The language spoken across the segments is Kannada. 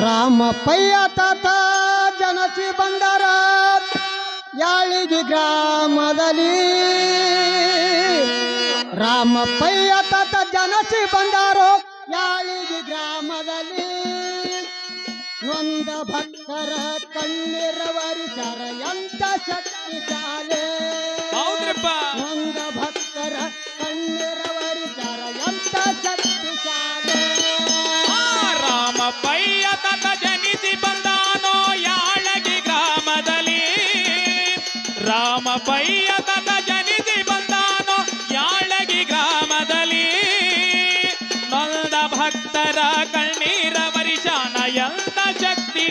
ರಾಮಪ್ಪಯ್ಯ ತಾತ ಜನಸಿ ಬಂದರ ಯಾಳಿಗಿ ಗ್ರಾಮದಲ್ಲಿ. ರಾಮಪ್ಪಯ್ಯ ತಾತ ಜನಸಿ ಬಂದಾರೋ ಯಾಳಿಗಿ ಗ್ರಾಮದಲ್ಲಿ. ನೊಂದ ಭಕ್ತರ ಕಣ್ಣೀರ ವರಿಸರ ಎಂತ ಶಕ್ತಿಶಾಲೆ.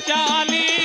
ಶಕ್ತಿಶಾಲಿ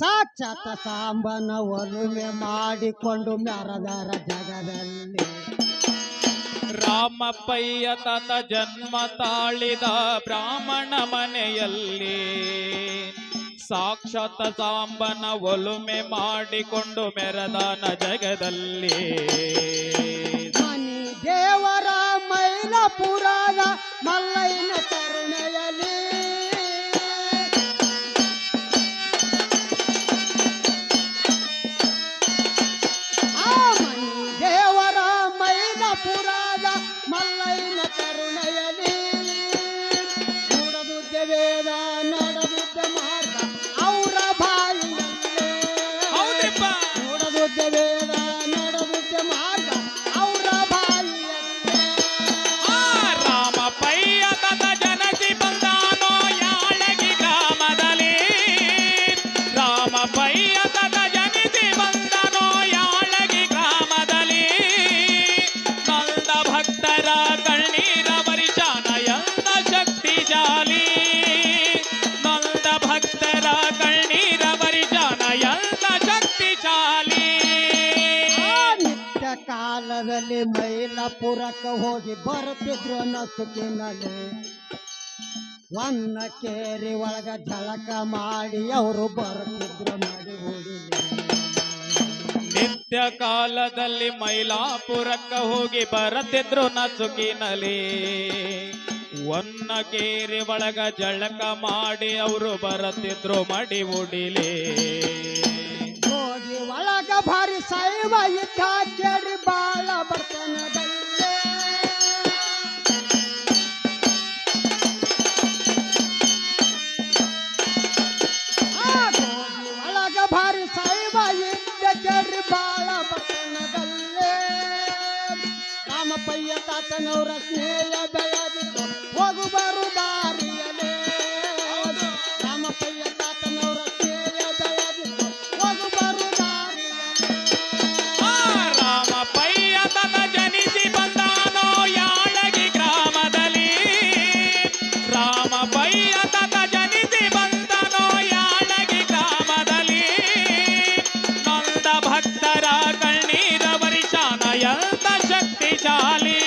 ಸಾಕ್ಷಾತ್ ಸಾಂಬನ ಒಲುಮೆ ಮಾಡಿಕೊಂಡು ಮೆರದರ ಜಗದಲ್ಲಿ. ರಾಮಪ್ಪಯ್ಯ ತತ ಜನ್ಮ ತಾಳಿದ ಬ್ರಾಹ್ಮಣ ಮನೆಯಲ್ಲಿ ಸಾಕ್ಷಾತ್ ಸಾಂಬನ ಒಲುಮೆ ಮಾಡಿಕೊಂಡು ಮೆರದಾನ ಜಗದಲ್ಲಿ. ಮನಿ ದೇವರ ಮೈಲಪುರದ ಮಲ್ಲೈನ ಕರುಣೆಯಲ್ಲಿ. ಕಾಲದಲ್ಲಿ ಮೈಲಾಪುರಕ್ಕೆ ಹೋಗಿ ಬರುತ್ತಿದ್ರು ನಸುಕಿನಲ್ಲಿ. ಒನ್ನ ಕೇರಿ ಒಳಗ ಜಳಕ ಮಾಡಿ ಅವರು ಬರುತ್ತಿದ್ರು ನಡಿ ಹುಡುಗಿ ನಿತ್ಯ ಕಾಲದಲ್ಲಿ ಮೈಲಾಪುರಕ್ಕ ಹೋಗಿ ಬರುತ್ತಿದ್ರು ನಸುಕಿನಲ್ಲಿ. ಒನ್ನ ಕೇರಿ ಒಳಗ ಜಳಕ ಮಾಡಿ ಅವರು ಬರುತ್ತಿದ್ರು ಮಡಿ ಉಡಿಲಿ ಭಾರಿ ಸೈವ ಇದ್ದ ಕೇಳಿ ಬಾಳ ಹೋಗಿ ಒಳಗ ಬಾಳ ಕಾಮಪ್ಪಯ್ಯ ತಾತನವರ ಸ್ನೇಹ ಬೆಳೆದಿತ್ತು ಹೋಗು ರಾಮಪ್ಪಯ್ಯ ತತ ಜನಿಸಿ ಬಂದನೋ ಯಾಳಗಿ ಗ್ರಾಮದಲ್ಲಿ. ನೊಂದ ಭಕ್ತರ ಕಣ್ಣೀರ ಪರಿಶಾನ ಎಂತ ಶಕ್ತಿಶಾಲಿ.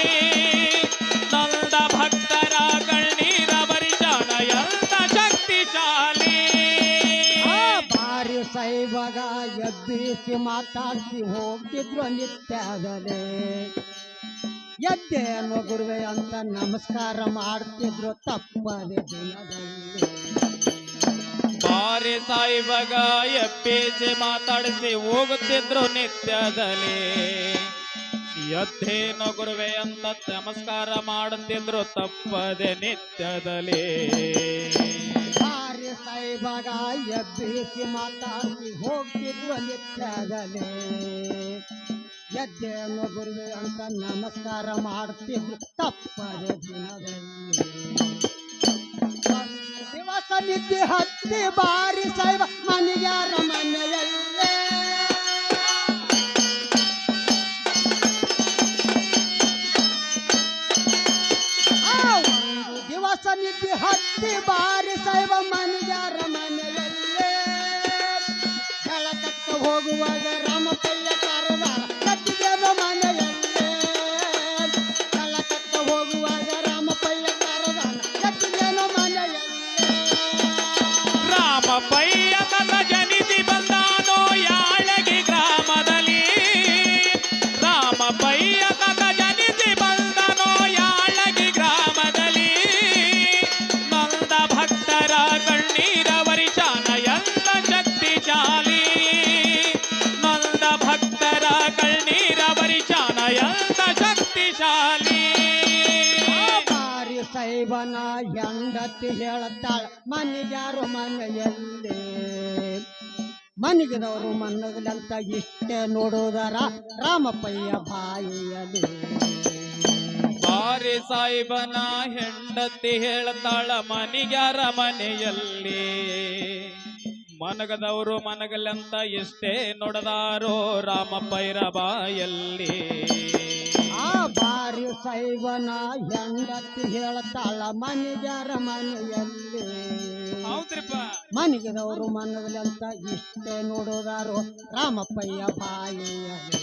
ನೊಂದ ಭಕ್ತರ ಕಣ್ಣೀರ ಪರಿಶಾನ ಎಂತ ಶಕ್ತಿಶಾಲಿ. ಬಾರಿ ಸೈವಾಗ ಎಬ್ಬಿಸಿ ಮಾತಾಡಿಸಿ ಹೋಗ್ತಿದ್ರು ಎದ್ದೇನು ಗುರುವೆ ಅಂತ ನಮಸ್ಕಾರ ಮಾಡ್ತಿದ್ರು ತಪ್ಪದೆ ದಿನದಲ್ಲಿ. ಬಾರಿ ಸಾಯಿಬಾಗ ಎಬ್ಬಿಸಿ ಮಾತಾಡಿಸಿ ಹೋಗುತ್ತಿದ್ರು ನಿತ್ಯದಲ್ಲಿ. ಎದ್ದೇನು ಗುರುವೆ ಅಂತ ನಮಸ್ಕಾರ ಮಾಡುತ್ತಿದ್ರು ತಪ್ಪದೆ ನಿತ್ಯದಲ್ಲಿ. ಸಾಯಿ ಸಾಯಿಬಾಗ ಎಬ್ಬಿಸಿ ಮಾತಾಡಿ ಹೋಗ್ತಿದ್ವು ನಿತ್ಯದಲ್ಲೇ. ಎದ್ದೇನು ಗುರುವೆ ಅಂತ ನಮಸ್ಕಾರ ಮಾಡ್ತಿದ್ರು ತಪ್ಪದೆ ದಿನದಲ್ಲಿ ಒಂದು ದಿವಸ ನಿದ್ದೆ ಹತ್ತಿ ಬಾರಿ ಸಾಯಿಬ ಮನೆಯಾರ ಮನೆಯಲ್ಲೇ ಸೈಬನ ಹೆಂಡತಿ ಹೇಳ್ತಾಳ ಮನೆಗ್ಯಾರು ಮನೆಯಲ್ಲಿ. ಮನೆಗಿದವರು ಮನಗಲಂತ ಇಷ್ಟೇ ನೋಡುವುದರ ರಾಮಪ್ಪಯ್ಯ ಬಾಯಿಯಲ್ಲಿ. ಬಾರಿ ಸಾಯಿಬನ ಹೆಂಡತಿ ಹೇಳ್ತಾಳ ಮನಿಗಾರ ಮನೆಯಲ್ಲಿ. ಮನಗದವರು ಮನಗಲ್ಲಂತ ಎಷ್ಟೇ ನೋಡದಾರೋ ರಾಮ ಬಾಯಲ್ಲಿ. ಬಾರಿ ಸೈವನ ಹೆಂಡತಿ ಹೇಳ್ತಾಳ ಮನಿಗರ ಮನೆಯಲ್ಲಿ? ಹೌದ್ರಿಪ್ಪ. ಮನದಲ್ಲಿ ಅಂತ ಇಷ್ಟೇ ನೋಡೋದಾರು ರಾಮಪ್ಪಯ್ಯ ಬಾಯಿಯಲ್ಲಿ.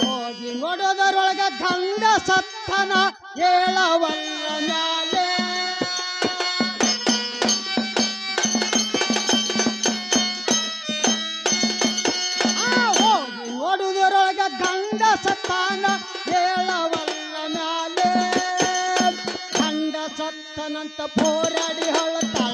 ಹೋಗಿ ನೋಡೋದರೊಳಗ ಗಂಡ ಸತ್ತನ ಹೇಳವಲ್ಲ ಮ್ಯಾಲೆ ಗಂಡ ಸತ್ತಾನ ಹೇಳವಲ್ಲ ಮ್ಯಾಲೆ. ಗಂಡ ಸತ್ತನಂತ ಹೋರಾಡಿ ಹೊಳತಾಳ.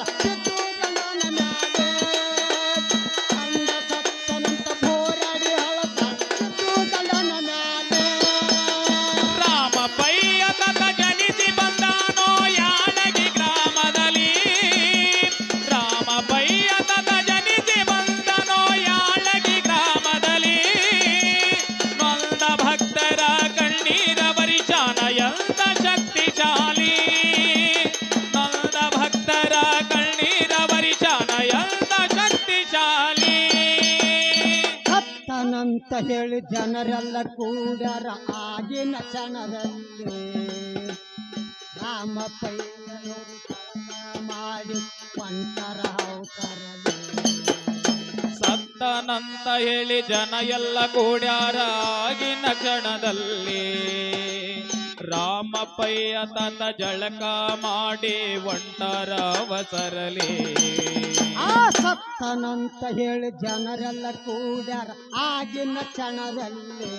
ಸತ್ತನಂತ ಹೇಳಿ ಜನರೆಲ್ಲ ಕೂಡರ ಆಗಿನ ಕ್ಷಣದಲ್ಲಿ ರಾಮ ಕಳಕ ಮಾಡಿ ಪಂಟರ ಸತ್ತನಂತ ಹೇಳಿ ಜನ ಎಲ್ಲ ಕೂಡ್ಯಾರ ಆಗಿನ ಕ್ಷಣದಲ್ಲಿ. ರಾಮಪ್ಪಯ್ಯ ತನ್ನ ಜಳಕ ಮಾಡಿ ಒಂಟರ ಅವಸರಲಿ. ಆ ಸತ್ತನಂತ ಹೇಳಿ ಜನರೆಲ್ಲ ಕೂಡ್ಯಾರ ಆಗಿನ ಕ್ಷಣದಲ್ಲಿ.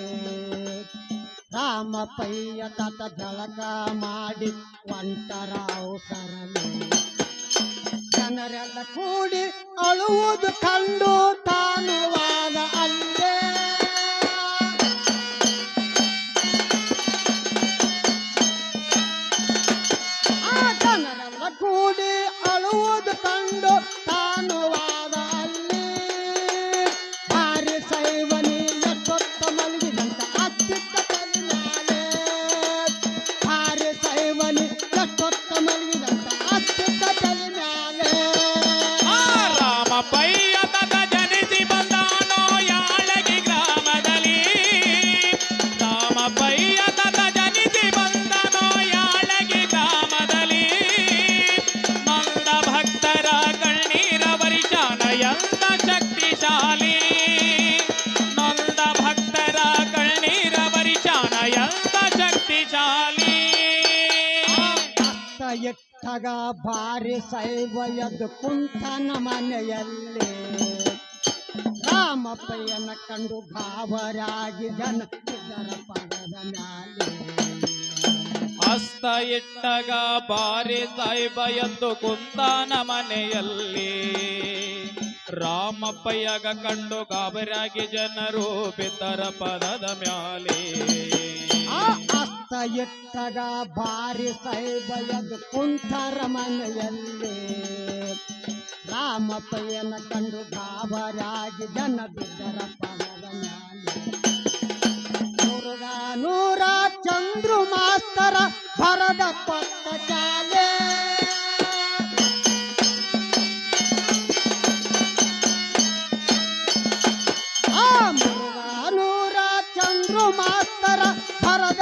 ರಾಮಪ್ಪಯ್ಯ ತಾತ ಜಳಕ ಮಾಡಿ ಒಂಟರ ಅವಸರಲಿ. ಜನರೆಲ್ಲ ಕೂಡಿ ಅಳುವುದು ಕಂಡು ಮಗ ಭಾರಿ ಸೈವ ಎದ್ದು ಕುಂತ ಮನೆಯಲ್ಲಿ ರಾಮಪ್ಪಯ್ಯನ ಕಂಡು ಭಾವರಾಗಿ ಜನ ಪದದ ಹಸ್ತ ಇಟ್ಟಗ ಭಾರಿ ಸೈಬ ಎದ್ದು ಕುಂತಾನ ಮನೆಯಲ್ಲಿ ರಾಮಪ್ಪಯ್ಯಗ ಕಂಡು ಗಾಬರಾಗಿ ಜನರು ಪಿತರ ಪದದ ಮ್ಯಾಲೆ. ಮಾತ ಇಟ್ಟಗ ಬಾರಿ ಸೈಬಯದು ಕುಂತರ ಮನೆಯಲ್ಲಿ ರಾಮಪ್ಪಯ್ಯನ ಕಂಡು ಬಾಬರಾಗಿ ಜನ ಬಿದ್ದರ ಪಣದ ನೂರ ನೂರ ಚಂದ್ರು ಮಾಸ್ತರ ಭರದ ಪಟ್ಟ ಜಾಲೆ ನೂರ ಚಂದ್ರು ಮಾಸ್ತರ ಭರದ